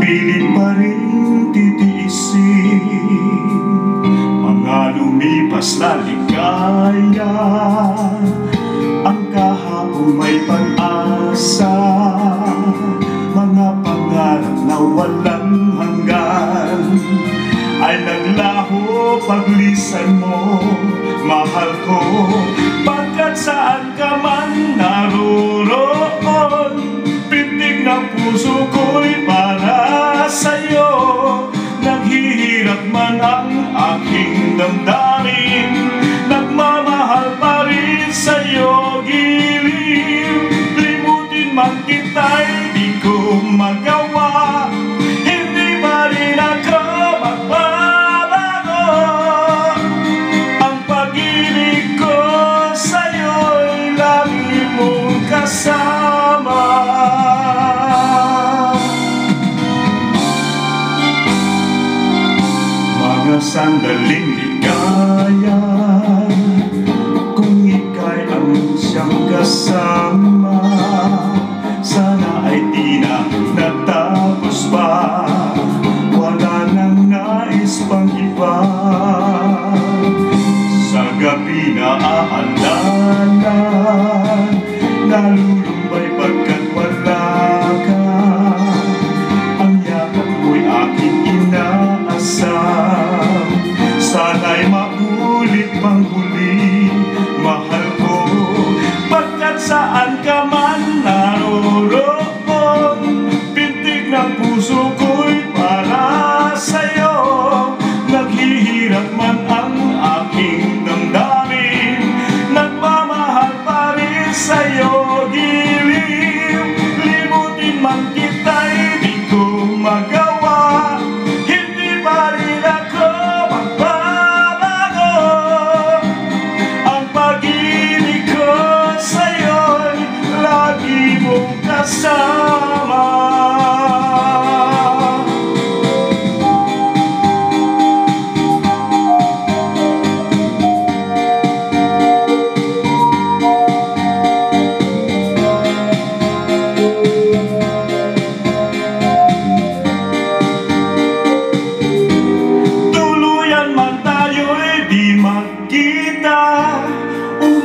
Pilit pa rin titiisin Mga lumipas na ligaya. Ang kahapon may pag-asa Mga pangarap na walang hanggan. Ay naglaho paglisan mo Mahal ko puso ko'y para sa'yo. Naghihirap man ang aking damdamin. Nagmamahal pa rin sa'yo giliw Limutin man kita'y di ko magawa Mga sandaling ligaya Kung Pagkat saan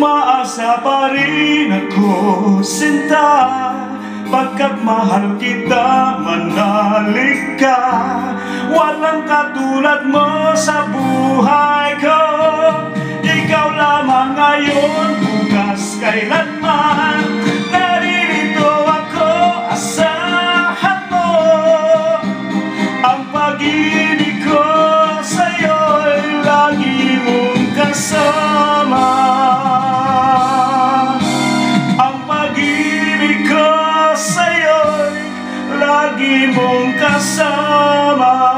Umaasa pa rin ako, sinta Pagkat mahal kita, manalik ka. Walang katulad mo sa buhay ko. Ikaw lamang ngayon, bukas kailanman Kasama.